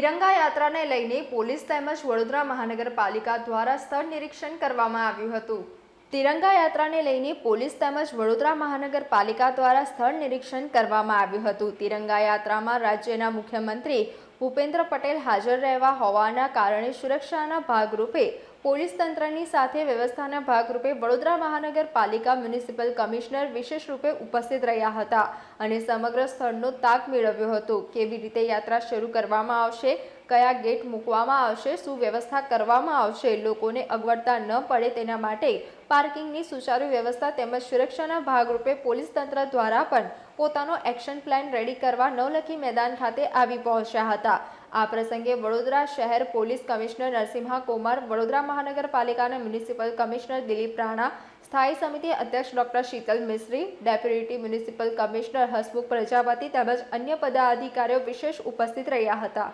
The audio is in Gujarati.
તિરંગા યાત્રાને લઈને પોલીસ તેમજ વડોદરા મહાનગરપાલિકા દ્વારા સ્થળ નિરીક્ષણ કરવામાં આવ્યું હતું. તિરંગા યાત્રાને લઈને પોલીસ તેમજ વડોદરા મહાનગરપાલિકા દ્વારા સ્થળ નિરીક્ષણ કરવામાં આવ્યું હતું. તિરંગા યાત્રામાં રાજ્યના મુખ્યમંત્રી ભૂપેન્દ્ર પટેલ હાજર રહેવા હોવાના કારણે સુરક્ષાના ભાગરૂપે પોલીસ તંત્રની સાથે વ્યવસ્થાના ભાગરૂપે વડોદરા મહાનગરપાલિકા મ્યુનિસિપલ કમિશનર વિશેષ રૂપે ઉપસ્થિત રહ્યા હતા અને સમગ્ર સ્થળનો તાક મેળવ્યો હતો. કેવી રીતે યાત્રા શરૂ કરવામાં આવશે, કયા ગેટ મૂકવામાં આવશે, શું વ્યવસ્થા કરવામાં આવશે, લોકોને અગવડતા ન પડે તેના માટે પાર્કિંગની સુચારુ વ્યવસ્થા તેમજ સુરક્ષાના ભાગરૂપે પોલીસ તંત્ર દ્વારા પણ પોતાનો એક્શન પ્લાન રેડી કરવા નવલખી મેદાન ખાતે આવી પહોંચ્યા હતા. આ પ્રસંગે વડોદરા શહેર પોલીસ કમિશનર નરસિંહા કુમાર, વડોદરા મહાનગરપાલિકાના મ્યુનિસિપલ કમિશનર દિલીપ રાણા, સ્થાયી સમિતિ અધ્યક્ષ doctor Sheetal Mishri, deputy municipal commissioner Hasmukh Prajapati તેમજ અન્ય પદાધિકારીઓ વિશેષ ઉપસ્થિત રહ્યા હતા.